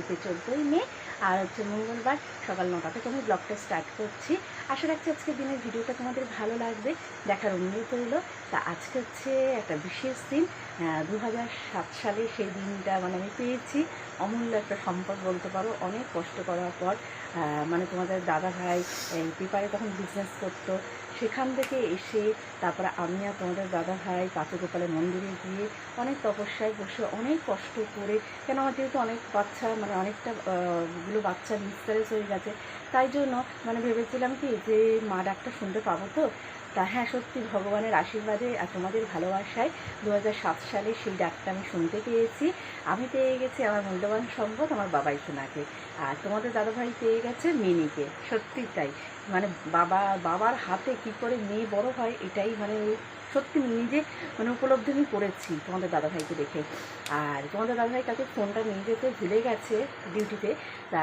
আজকে হচ্ছে চোদ্দোই মে, আর হচ্ছে মঙ্গলবার সকাল নটা থেকে আমি ব্লগটা স্টার্ট করছি। আশা রাখছি আজকের দিনের ভিডিওটা তোমাদের ভালো লাগবে, দেখার অনুরোধ রইল। তা আজকে হচ্ছে একটা বিশেষ দিন দু হাজার সাত সালে সেই দিনটা মানে আমি পেয়েছি। অমূল্য একটা সম্পদ বলতে পারো, অনেক কষ্ট করার পর মানে তোমাদের দাদা ভাই পেপারে তখন বিজনেস করতো সেখান থেকে এসে তারপরে আমি আর তোমাদের দাদা ভাই কাতুগোপালের মন্দিরে গিয়ে অনেক তপস্যায় বসে অনেক কষ্ট করে, কেন আমার যেহেতু অনেক বাচ্চা মানে অনেকটা গুলো বাচ্চা মিসকারেজ হয়ে গেছে, তাই জন্য মানে ভেবেছিলাম কি যে মা ডাকটা শুনতে পাবো তো? তা হ্যাঁ সত্যি ভগবানের আশীর্বাদে আর তোমাদের ভালোবাসায় দু সালে সেই ডাকটা আমি শুনতে পেয়েছি। আমি পেয়ে গেছি আমার মূল্যবান সম্পদ আমার বাবাই সোনাকে আর তোমাদের দাদাভাই পেয়ে গেছে মিনিকে। সত্যি তাই। মানে বাবা, বাবার হাতে কি করে মেয়ে বড় হয় এটাই মানে সত্যি নিজে মানে উপলব্ধি আমি করেছি তোমাদের দাদাভাইকে দেখে। আর তোমাদের দাদাভাই কাছে ফোনটা নিয়ে যেতে ভুলে গেছে ডিউটিতে তা।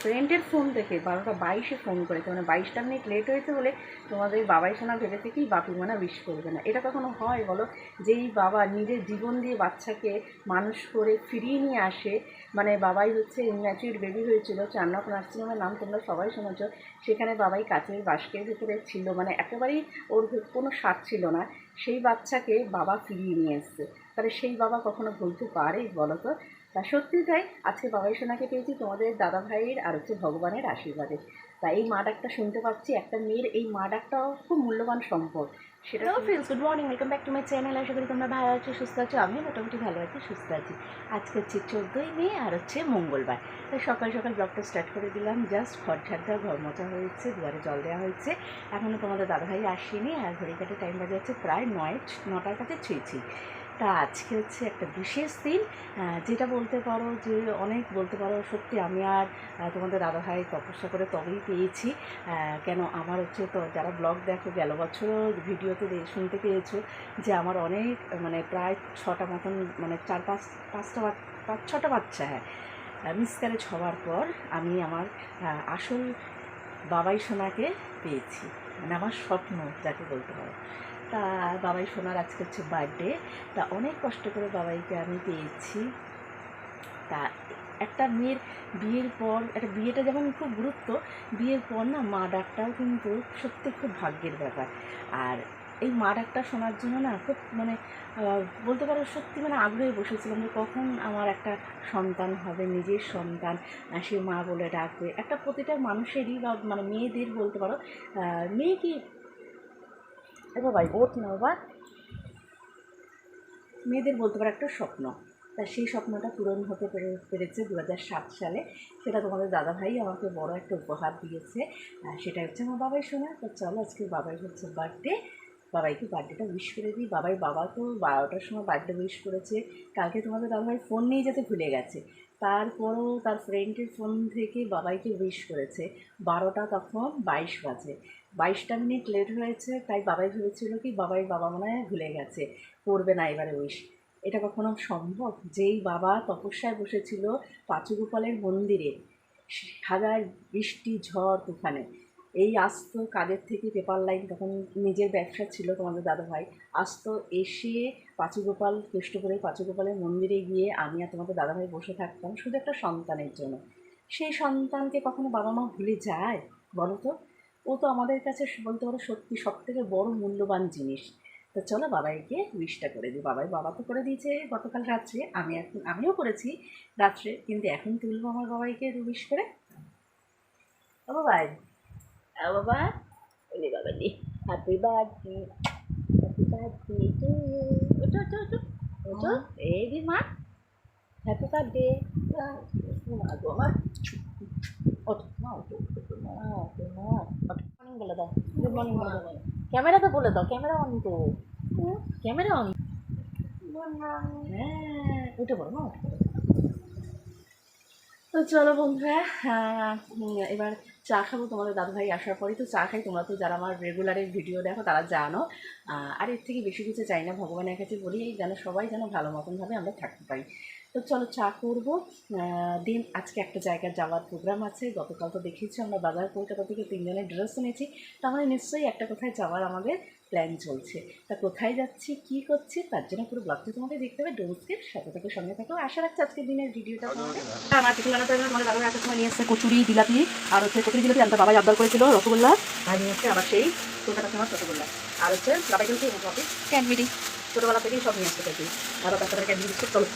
ফ্রেন্ডের ফোন থেকে বারোটা বাইশে ফোন করেছে মানে বাইশটা মিনিট লেট হয়েছে বলে তোমাদের বাবাই শোনা ভেবে থেকেই বাপি মানা উইশ করবে না। এটা কখনো হয় বলো? যেই বাবা নিজের জীবন দিয়ে বাচ্চাকে মানুষ করে ফিরিয়ে নিয়ে আসে মানে বাবাই হচ্ছে ইম্যাচুর বেবি হয়েছিল চান্নক নার্সিংহোমের নাম তোমরা সবাই শুনেছ, সেখানে বাবাই কাচের বাস্কের ভিতরে ছিল মানে একেবারেই ওর কোনো স্বাদ ছিল না। সেই বাচ্চাকে বাবা ফিরিয়ে নিয়ে এসছে। তাহলে সেই বাবা কখনো ভুলতে পারে বলো তো? তা সত্যি তাই? আজকে বাবাই সোনাকে পেয়েছি তোমাদের দাদা ভাইয়ের আর হচ্ছে ভগবানের আশীর্বাদে। তাই এই মা ডাকটা শুনতে পাচ্ছি একটা মেয়ের এই মা ডাকটাও খুব মূল্যবান সম্পদ। সেটা friends good morning welcome back to my channel আশা করি তোমরা ভালো আছো সুস্থ আছো। আমি মোটামুটি ভালো আছি সুস্থ আছি। আজকে হচ্ছে চোদ্দোই মে আর হচ্ছে মঙ্গলবার। তাই সকাল সকাল ব্লগটা স্টার্ট করে দিলাম। জাস্ট ঘর ঝাড় দেওয়া ঘর মোছা হয়েছে দুয়ারে জল দেওয়া হয়েছে। এখনও তোমাদের দাদাভাই আসেনি আর ঘড়ি কাটে টাইম বাজে হচ্ছে প্রায় নয় নটার কাছে ছুঁয়েছি তা আজকে হচ্ছে একটা বিশেষ দিন যেটা বলতে পারো যে অনেক বলতে পারো সত্যি আমি আর তোমাদের দাদাভাই তপস্যা করে তবেই পেয়েছি। কেন আমার হচ্ছে তো যারা ব্লগ দেখো, গেল বছরও ভিডিওতে শুনতে পেয়েছ যে আমার অনেক মানে প্রায় ছটা মতন মানে চার পাঁচ, পাঁচটা পাঁচ ছটা বাচ্চা হ্যাঁ। মিসক্যারেজ হওয়ার পর আমি আমার আসল বাবাই সোনাকে পেয়েছি। মানে আমার স্বপ্ন, যাকে বলতে পারো। তা বাবাই সোনার আজকে হচ্ছে বার্থডে তা অনেক কষ্ট করে বাবাইকে আমি পেয়েছি। তা একটা মেয়ের বিয়ের পর, একটা বিয়েটা যেমন খুব গুরুত্ব, বিয়ের পর না মা ডাকটাও কিন্তু সত্যি খুব ভাগ্যের ব্যাপার। আর এই মা ডাকটা শোনার জন্য না খুব মানে বলতে পারো সত্যি মানে আগ্রহে বসেছিলাম যে কখন আমার একটা সন্তান হবে, নিজের সন্তান সে মা বলে ডাকবে। একটা প্রতিটা মানুষেরই বা মানে মেয়েদের বলতে পারো মেয়ে কি এবার ভাই ওঠ না বাবা মেয়েদের বলতে পারো একটা স্বপ্ন। তা সেই স্বপ্নটা পূরণ হতে পেরে, পেরেছে দু সাত সালে। সেটা তোমাদের দাদাভাই আমাকে বড় একটা উপহার দিয়েছে। সেটা হচ্ছে আমার বাবাই শোনা তো চলো আজকে বাবাই হচ্ছে বার্থডে বাবাইকে বার্থডেটা উইশ করে দিই। বাবাই বাবা তো বারোটার সময় বার্থডে উইশ করেছে। কালকে তোমাদের দাদাভাই ফোন নিয়ে যেতে ভুলে গেছে। তারপরও তার ফ্রেন্ডের ফোন থেকে বাবাইকে উইশ করেছে। বারোটা তখন বাইশ বাজে। বাইশটা মিনিট লেট হয়েছে, তাই বাবাই ভেবেছিল কি বাবাই বাবা মনে হয় ভুলে গেছে করবে না এবারে উইশ এটা কখনো সম্ভব? যেই বাবা তপস্যায় বসেছিল পাঁচুগোপালের মন্দিরে, হাজার বৃষ্টি, ঝড়, তুফানে। এই আসতো কাদের থেকে পেপার লাইন, তখন নিজের ব্যবসা ছিল তোমাদের দাদাভাই, আসতো এসে পাঁচুগোপাল কেষ্টপুরে পাঁচুগোপালের মন্দিরে গিয়ে আমি আর তোমাদের দাদাভাই বসে থাকতাম, শুধু একটা সন্তানের জন্য। সেই সন্তানকে কখনো বাবা মা ভুলে যায়, বলো তো? ও তো আমাদের কাছে বলতে পারো সত্যি সব থেকে বড় মূল্যবান জিনিস। তো চলো বাবাইকে উইশটা করে দিই। বাবাই বাবা তো করে দিয়েছে গতকাল রাত্রে আমি এখন আমিও করেছি রাত্রে কিন্তু এখন তুলবো আমার বাবাইকে উইশ করে? ও বাবাই ও বাবা ওলে বাবা দি happy birthday happy birthday to you ওটো ওটো ওটো ওটো এই দি মা হ্যাপি বার্থডে মা গো মা। ওঠো বলে দাও ক্যামেরা অন তো ক্যামেরা অন হ্যাঁ তো চলো বন্ধুরা এবার চা খাব তোমাদের দাদুভাই আসার পরেই তো চা খাই তোমরা তো যারা আমার রেগুলারের ভিডিও দেখো তারা জানো আর এর থেকে বেশি কিছু চাই না ভগবানের কাছে বলি যেন সবাই যেন ভালো মতনভাবে আমরা থাকতে পারি তো চলো চা করব। দিন আজকে একটা জায়গায় যাওয়ার প্রোগ্রাম আছে। গতকাল তো দেখেছি আমরা বাজার কলকাতা থেকে তিনজনের ড্রেস এনেছি। তার মানে নিশ্চয়ই একটা কোথায় যাওয়ার আমাদের প্ল্যান চলছে। তা কোথায় যাচ্ছি কি করছি তার জন্য পুরো ব্লগটি তোমাদের দেখতে হবে। ডোমস্কে সাথে থেকে সঙ্গে থাকো। আশা রাখছি আজকের দিনের ভিডিওটা তোমাদের আমার বানাতে হবে তোমাদের বাবা একটা সময় নিয়ে এসছে কচুরি জিলাপি আর হচ্ছে কচুরি জিলাপি আনতে বাবাই আবদার করেছিল রসগোল্লা। আর নিয়ে এসছে আবার সেই কলকাতা ফেমাস রসগোল্লা। আর হচ্ছে বাবাই কিন্তু ক্যাডবেরি ছোটোবেলা থেকেই সব নিয়ে আসতে থাকি আর বাচ্চাদের ক্যান্ডি বিস্কুট চলো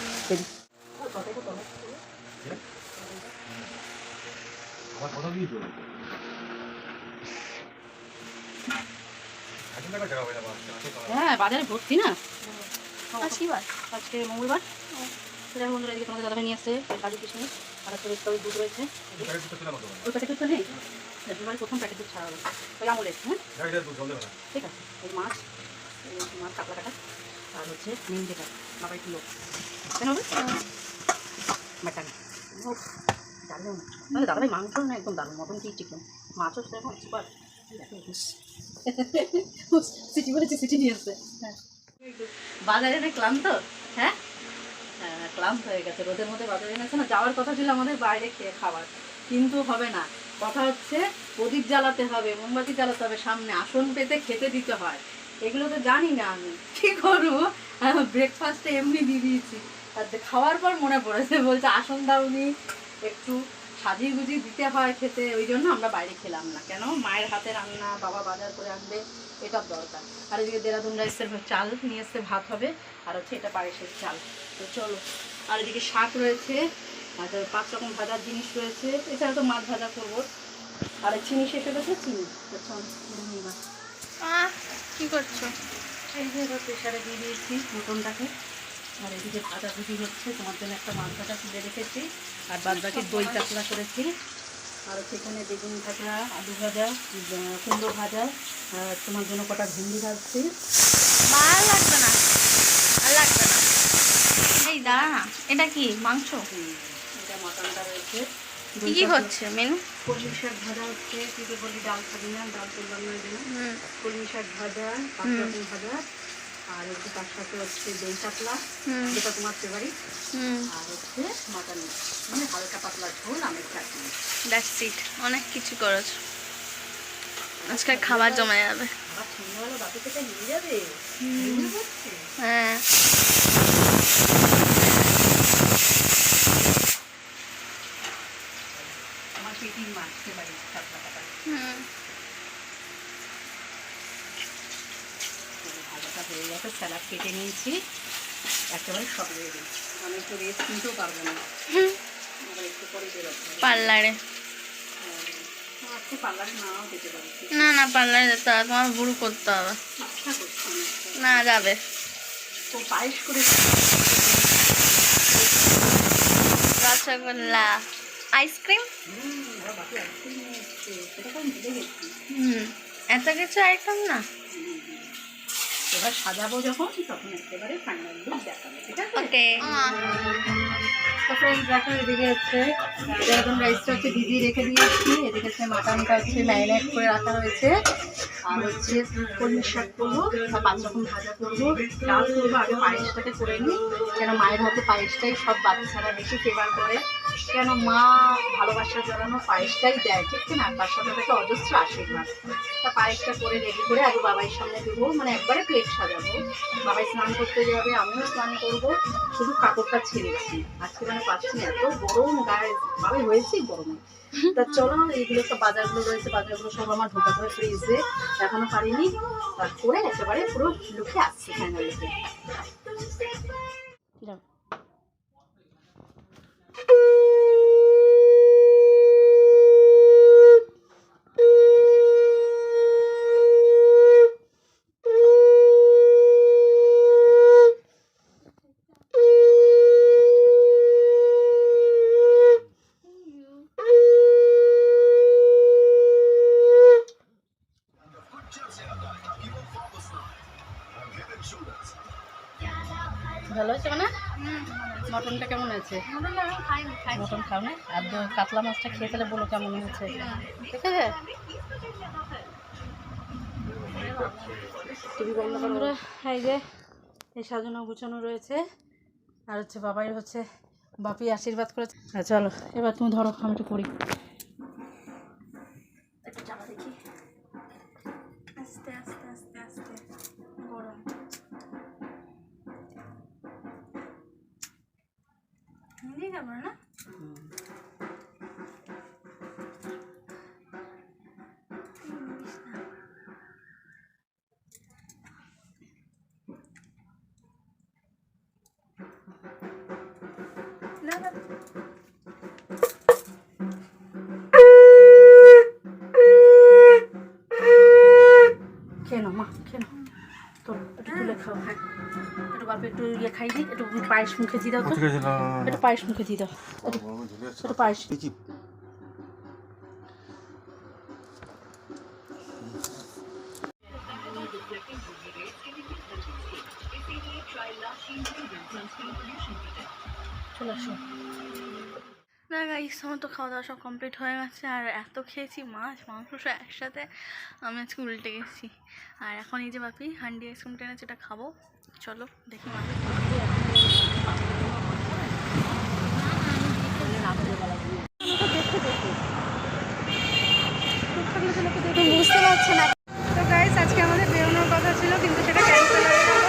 আমার কথা দিয়ে চলে এখন টাকা জায়গা পাইলাম হ্যাঁ বাজারে ভর্তি না? বার আজকে মঙ্গলবার। সেটা বন্ধুরা এদিকে তোমাদের দাদাভাই নিয়ে আসছে কাজু কিশমিশ আর একটা বেশ দুধ রয়েছে। তো ওই প্যাকেট দুধটা নেই? ফেব্রুয়ারি প্রথম প্যাকেট দুধ ছাড়া হলো ওই আমলের হ্যাঁ? ঠিক আছে ওই মাছ মাছ কাতলা কাটা আর হচ্ছে নিম যেটা বাবাই কিলো। কেন হবে? মাটন দারুণ। মানে মাংস না একদম দারুণ, মটন কি চিকেন মাছও সেরকম সুপার সিটি বলেছে, সিটি নিয়ে আসছে হ্যাঁ। বাজারে না ক্লান্ত? হ্যাঁ? হ্যাঁ ক্লান্ত হয়ে গেছে। রোদের মধ্যে বাজারে এনেছে না যাওয়ার কথা ছিল আমাদের বাইরে খেয়ে খাবার কিন্তু হবে না। কথা হচ্ছে, প্রদীপ জ্বালাতে হবে, মোমবাতি জ্বালাতে হবে, সামনে আসন পেতে খেতে দিতে হয়। এগুলো তো জানি না আমি। কি করব? ব্রেকফাস্টে এমনি দিয়ে দিয়েছি। আর খাওয়ার পর মনে পড়েছে বলছে আসন দাওনি একটু সাজিয়ে গুজিয়ে দিতে হয় খেতে ওই জন্য আমরা বাইরে খেলাম না। কেন? মায়ের হাতে রান্না বাবা বাজার করে আনবে এটার দরকার। আর এদিকে দেরাদুন রাইসের চাল নিয়ে এসছে ভাত হবে আর হচ্ছে এটা পায়েসের চাল। তো চলো আর এদিকে শাক রয়েছে আর তো পাঁচ রকম ভাজার জিনিস রয়েছে এছাড়া তো মাছ ভাজা করব। আর চিনি শেষ হয়ে গেছে চিনি। চল নাও। কি করছ? এই যে প্রেশারে দিয়ে দিয়েছি মটনটাকে আর এদিকে ভাজা ভুজি হচ্ছে তোমার জন্য একটা মাছ ভাজা তুলে রেখেছি। আর বাদ বাকি দই কাতলা করেছি। আর সেখানে বেগুন ভাজা আলু ভাজা কুমড়ো ভাজা আর তোমার জন্য কটা ভিন্ডি ভাজছি। ভালো লাগবে না। আর লাগবে না। এই না এটা কি মাংস? এটা মাটনটা রয়েছে। কি হচ্ছে মেনু? কলমি শাক ভাজা হচ্ছে তুই তো বললি ডাল খাবি না ডাল তুললাম না কলমি শাক ভাজা পাঁচ রকম ভাজা। আর হচ্ছে তার সাথে হচ্ছে দই কাতলা যেটা তোমার ফেভারিট আর হচ্ছে মাটন মানে হালকা পাতলা ঝোল আমের চাটনি দ্যাটস ইট অনেক কিছু করেছ। আজকে খাবার জমে যাবে? হ্যাঁ। আমার পেটির মাছ ফেভারিট কাতলা কাটা হুম। হয়ে গেছে স্যালাড কেটে নিয়েছি। একেবারে সব রেডি আমি একটু রেস্ট নিতেও পারব না। একটু পরে বেরোবো। পার্লারে। পারি। না না পার্লারে যেতে হবে। তোমার বুড়ো করতে হবে। না। যাবে। তো পায়েস করে রসগোল্লা। আইসক্রিম? ভুলে হুম। এত কিছু আইটেম না। এবার সাজাবো যখন তখন একেবারে ফাইনাল লুক দেখাবো ঠিক আছে? ওকে। তো ফ্রেন্ডস দেখো এদিকে হচ্ছে এখন রাইসটা হচ্ছে দিদি রেখে দিয়েছি এদিকে হচ্ছে মাটনটা হচ্ছে ম্যারিনেট করে রাখা হয়েছে। আর হচ্ছে কলমি শাক করব আর পাঁচ রকম ভাজা করব। ডাল করব আগে পায়েসটাকে করে নিই কেন মায়ের হাতে পায়েসটাই সব বাচ্চারা বেশি ফেভার করে। কেন মা ভালোবাসা জানানো পায়েসটাই দেয় ঠিক না তার সাথে থেকে অজস্র আশীর্বাদ। তা পায়েসটা করে রেডি করে আগে বাবাই সামনে দেবো মানে একবারে প্লেট সাজাবো। বাবাই স্নান করতে যাবে আমিও স্নান করব। শুধু কাপড়টা ছেড়েছি আজকে মানে পাচ্ছি না, এত গরম গায়ে। বাবাই হয়েছে গরমে। তা চলো এইগুলো সব বাজারগুলো রয়েছে বাজারগুলো সব আমার ঢোকাতে হবে ফ্রিজে। এখনও পারিনি। আর করে একেবারে পুরো লুকে আসছে ফাইনাল লুকে Uh! কাতলা মাছটা খেয়ে তাহলে বলো কেমন হয়েছে। ঠিক আছে? এই সাজানো গুছানো রয়েছে। আর হচ্ছে বাবাই হচ্ছে বাপি আশীর্বাদ করেছে। হ্যাঁ চলো এবার তুমি ধরো আমি একটু করি না? একটু ইয়ে খাই দিই একটু পায়েস মুখে দিয়ে দাও তো। একটু পায়েস মুখে দিয়ে দাও। একটু পায়েস। চলে আসো। না গাইস আমার তো খাওয়া দাওয়া সব কমপ্লিট হয়ে গেছে আর এত খেয়েছি মাছ মাংস সব একসাথে। আমি আজকে উল্টে গেছি। আর এখন এই যে বাপি হান্ডি আইসক্রিম টেনেছে এটা খাব। চলো দেখি বুঝতে পারছ না। তো গাইস আজকে আমাদের বেরোনোর কথা ছিল কিন্তু সেটা ক্যান্সেল হয়ে গেল।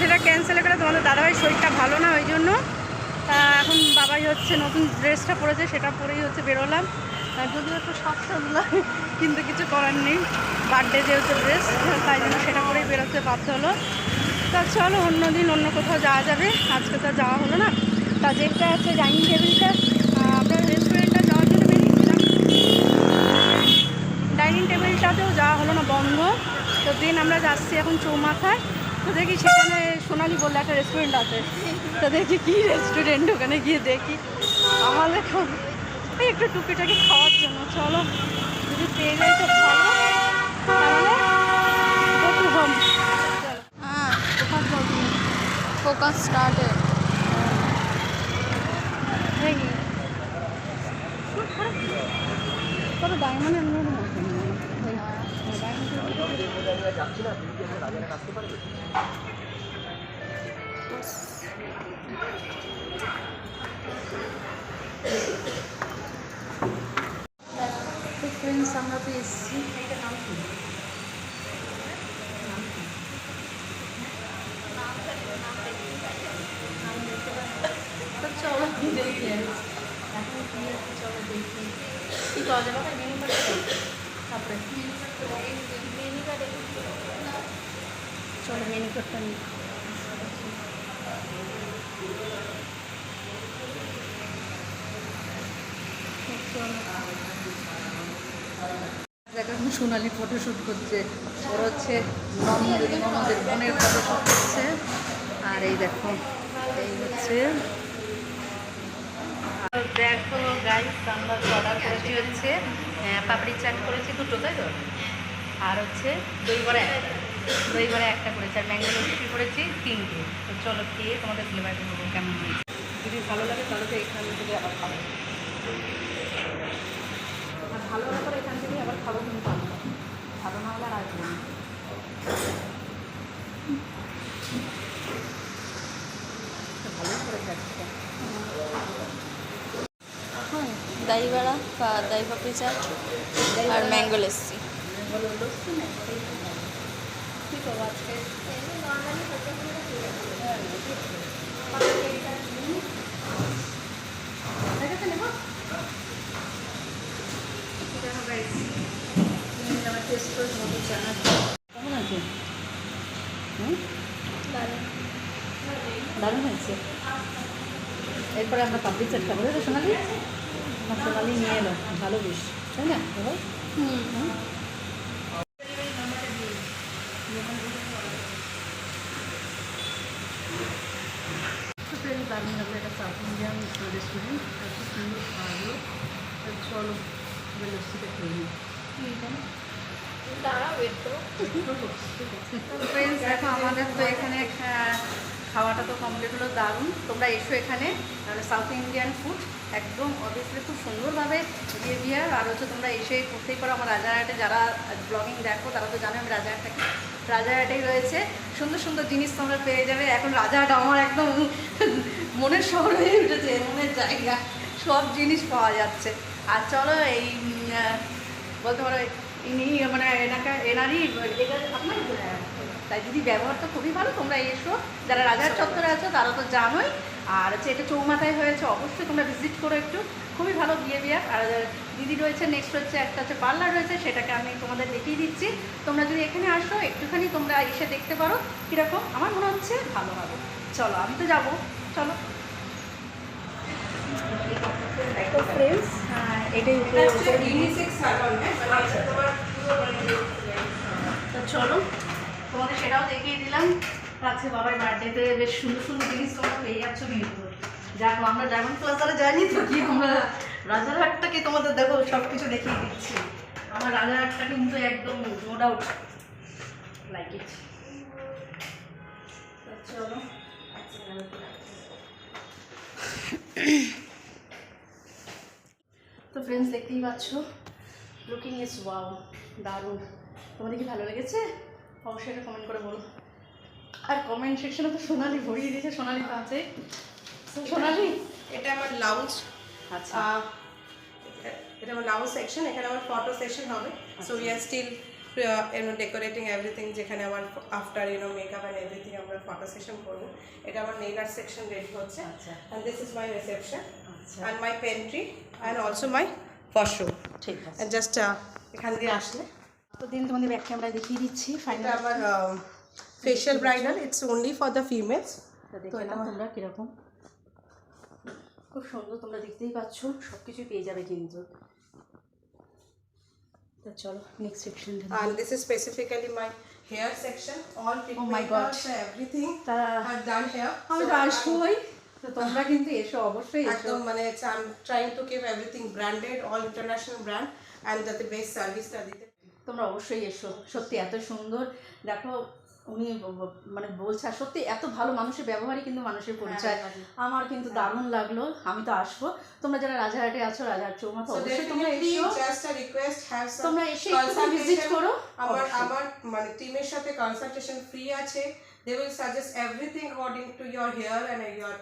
সেটা ক্যান্সেল করে তোমাদের দাদাভাই শরীরটা ভালো না ওই জন্য। তা এখন বাবাই হচ্ছে নতুন ড্রেসটা পরেছে সেটা পরেই হচ্ছে বেরোলাম। যদিও একটু স্বাস্থ্যগুলো কিন্তু কিছু করার নেই। বার্থডে যেহেতু ড্রেস তাই জন্য সেটা করেই বেরোতে বাধ্য হলো। তা চলো, অন্য দিন অন্য কোথাও যাওয়া যাবে। আজকে তো যাওয়া হলো না। তা যেটা আছে ডাইনিং টেবিলটা আমরা রেস্টুরেন্টটা যাওয়ার জন্য বেরিয়েছিলাম। ডাইনিং টেবিলটাতেও যাওয়া হলো না, বন্ধ। তো দিন আমরা যাচ্ছি এখন চৌমাথায়। তো দেখি সেখানে সোনালি বললে একটা রেস্টুরেন্ট আছে। তো দেখি কী রেস্টুরেন্ট ওখানে গিয়ে দেখি। আমাদের এই একটু টুকিটাকি খাওয়ার জন্য চলো। যদি পেয়ে যাই তো ভালো। তাহলে go হ্যাঁ? ফোকাস স্টার্টেড নেব ফ্রেন্ডস আমরা তো এসেছি তো চলো দেখি এখন কি আছে চলো দেখি কি পাওয়া যাবে মেনু কার্ড তারপরে চলো মেনু কার্ডটা নিই এখন সোনালি ফটোশ্যুট করছে ওর হচ্ছে ননদের বোনের ফটোশ্যুট করছে। আর এই দেখো, এই হচ্ছে। দেখো গাইস আমরা অর্ডার করেছি হচ্ছে পাপড়ি চাট করেছি দুটো, তাই তো? আর হচ্ছে দই বড়া দই বড়া একটা করেছি, আর ম্যাঙ্গো লস্যি করেছি তিনটে। তো চলো খেয়ে তোমাদের ফ্লেভার কেমন হয়েছে? যদি ভালো লাগে তাহলে তো এখান থেকে আবার খাব। ভালো হলে পরে এখান থেকে আবার খাব। কিন্তু ভালো না হলে আর আসব না। ভালোই করে যাচ্ছে দই বড়া বা দই পাপড়ি চাট আর ম্যাঙ্গো লস্যি কী করব টেস্ট করে কেমন আছে দারুণ। হয়েছে। এরপরে আমরা পাপড়ি চাট খাব তো সোনালি? আমার সোনালি নিয়ে এলো। ভালো বেশ। তাই না এবার? হুম। খুবই দারুণ লাগল এটা সাউথ ইন্ডিয়ান রেস্টুরেন্ট এত সুন্দর তো চলো। দেখো, আমাদের তো এখানে খাওয়াটা তো কমপ্লিট হলো, দারুণ। তোমরা এসো এখানে সাউথ ইন্ডিয়ান ফুড একদম অবভিয়াসলি খুব সুন্দরভাবে বিহেভিয়ার আর হচ্ছে তোমরা এসে করতেই পারো। আমার রাজারহাটে যারা ব্লগিং দেখো, তারা তো জানো আমি রাজারহাটে রাজারহাটেই রয়েছে। সুন্দর সুন্দর জিনিস তোমরা পেয়ে যাবে। এখন রাজারহাট আমার একদম মনের শহর হয়ে উঠেছে, মনের জায়গা। সব জিনিস পাওয়া যাচ্ছে। আর চলো এই বলতে পারো ইনি মানে এনাকা এনারই আপনার তাই দিদি ব্যবহার তো খুবই ভালো তোমরা এসো। যারা রাজার চত্বরে আছো তারা তো জানোই। আর হচ্ছে এটা চৌমাথায় হয়েছে অবশ্যই তোমরা ভিজিট করো একটু। খুবই ভালো বিহেভিয়ার আর দিদি রয়েছে নেক্সট হচ্ছে একটা হচ্ছে পার্লার রয়েছে সেটাকে আমি তোমাদের দেখিয়ে দিচ্ছি। তোমরা যদি এখানে আসো একটুখানি তোমরা এসে দেখতে পারো কীরকম। আমার মনে হচ্ছে ভালো হবে। চলো আমি তো যাব। চলো। ফ্রেন্ডস এটাই উপরে উপরে তো চলো তোমাদের সেটাও দেখিয়ে দিলাম। আজকে বাবার বার্থডেতে বেশ সুন্দর সুন্দর জিনিস তোমরা পেয়ে যাচ্ছ যাক আমরা ডায়মন্ড প্লাজারে যাইনি তো কি আমরা রাজারহাটটাকে তোমাদের দেখো সব কিছু দেখিয়ে দিচ্ছি। আমার রাজারহাটটা কিন্তু একদম নো ডাউট লাইক ইট চলো তো ফ্রেন্ডস দেখতেই পাচ্ছ। লুকিং ইজ ওয়াও দারুণ। তোমাদের কি ভালো লেগেছে? অবশ্যই একটা কমেন্ট করে বলো। আর কমেন্ট সেকশনে তো সোনালি ভরিয়ে দিয়েছে সোনালি আছে সোনালি? এটা আমার লাউঞ্জ আচ্ছা। এটা আমার লাউঞ্জ সেকশন এখানে আমার ফটো সেশন হবে। So we are still you know decorating everything যেখানে আমার after you know makeup and everything আমরা ফটো সেশন করব। এটা আমার নেইল আর্ট সেকশন রেডি হচ্ছে। And this is my reception and my pantry and also my washroom ঠিক আছে। Just এখান দিয়ে আসলে। তো দিন তোমাদের ব্যাক ক্যামেরায় দেখিয়ে দিচ্ছি ফাইনাল আমার facial bridal it's only for the females তো তোমরা কীরকম। খুব সুন্দর তোমরা দেখতেই পাচ্ছ সব কিছু পেয়ে যাবে কিন্তু। তো চলো নেক্সট সেকশনটা and this is specifically my hair section all Oh my God. pigmentation, everything তা I've done here আমি So তো আসবোই। তো তোমরা কিন্তু এসো অবশ্যই এসো। একদম মানে I trying to keep everything branded all international brand and যাতে বেস্ট সার্ভিসটা দিতে তোমরা অবশ্যই এসো সত্যি এত সুন্দর। দেখো উনি মানে বলছে আর সত্যি এত ভালো মানুষের ব্যবহারই কিন্তু মানুষের পরিচয়। আমার কিন্তু দারুণ লাগল আমি তো আসব। তোমরা যারা রাজারহাটে আছো রাজারহাট চৌমাথা অবশ্যই তোমরা এসো। তোমরা এসে ভিজিট করো আমার। আমার মানে টিমের সাথে কনসালটেশন ফ্রি আছে। They will suggest everything according to your hair and your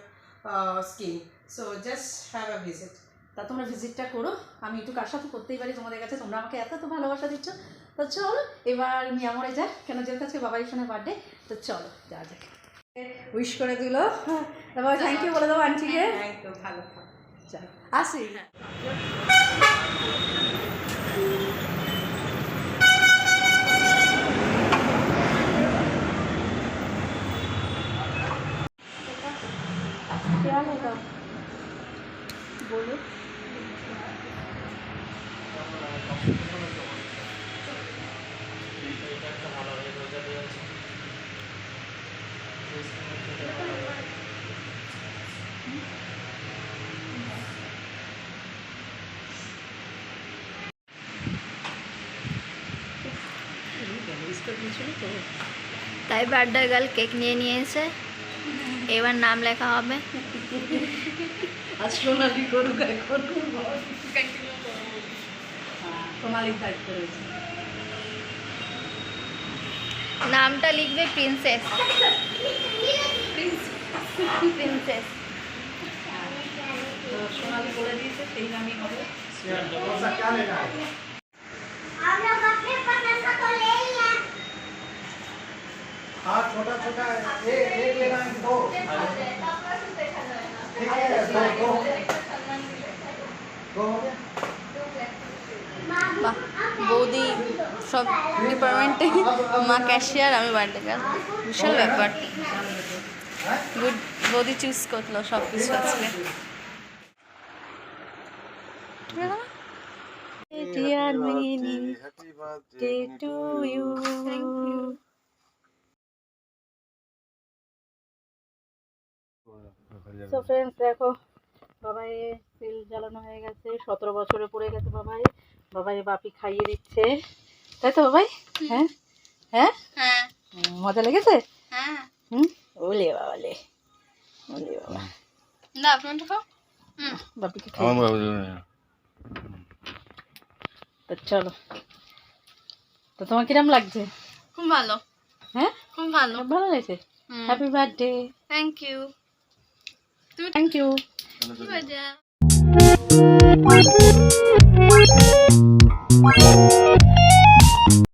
skin so just have a visit তা তোমরা ভিজিটটা করো। আমি একটু কার সাথে করতেই পারি তোমাদের কাছে। তোমরা আমাকে এত তো ভালোবাসা দিচ্ছ। তো চলো এবার মিয়ামরে যাক কেন যেহেতু আজকে বাবার সঙ্গে বার্থডে তো চলো যা যাক। উইশ করে দিল। তারপর থ্যাংক ইউ বলে দেবো আন্টিকে থ্যাংক ইউ ভালো থাকো। চলো আসি। क्या তাই বার্থডে গার্ল কেক নিয়ে নিয়ে এসে এবার নাম লেখা হবে। হ্যাঁ, নামটা লিখবে প্রিন্সেস প্রিন্সেস সোনালি বলে দিয়েছে সেই নামই হবে। छोटा छोटा एक एक लेना है दो ठीक है दो दो दो हो गया বাহ বৌদি সব ডিপার্টমেন্টে মা ক্যাশিয়ার আমি বার্থডে গার্ল বিশাল ব্যাপার গুড বৌদি চুজ করলো সব কিছু আজকে dear Mini day to you thank you তো ফ্রেন্ডস দেখো বাবাই তেল জ্বালানো হয়ে গেছে সতেরো বছরে পড়ে গেছে বাবাই। বাবাই বাপি খাইয়ে দিচ্ছে। তাই তো বাবাই? হ্যাঁ? হ্যাঁ? হ্যাঁ। মজা লেগেছে? হ্যাঁ। হুম? ওলে বাবা লে। ওলে বাবা। না আপনার খাও। বাপিকে তো চলো। তো তোমার কিরম লাগছে? খুব ভালো। হ্যাঁ? খুব ভালো। ভালো লাগছে? হ্যাপি বার্থডে থ্যাংক ইউ তুমি থ্যাংক ইউ মজা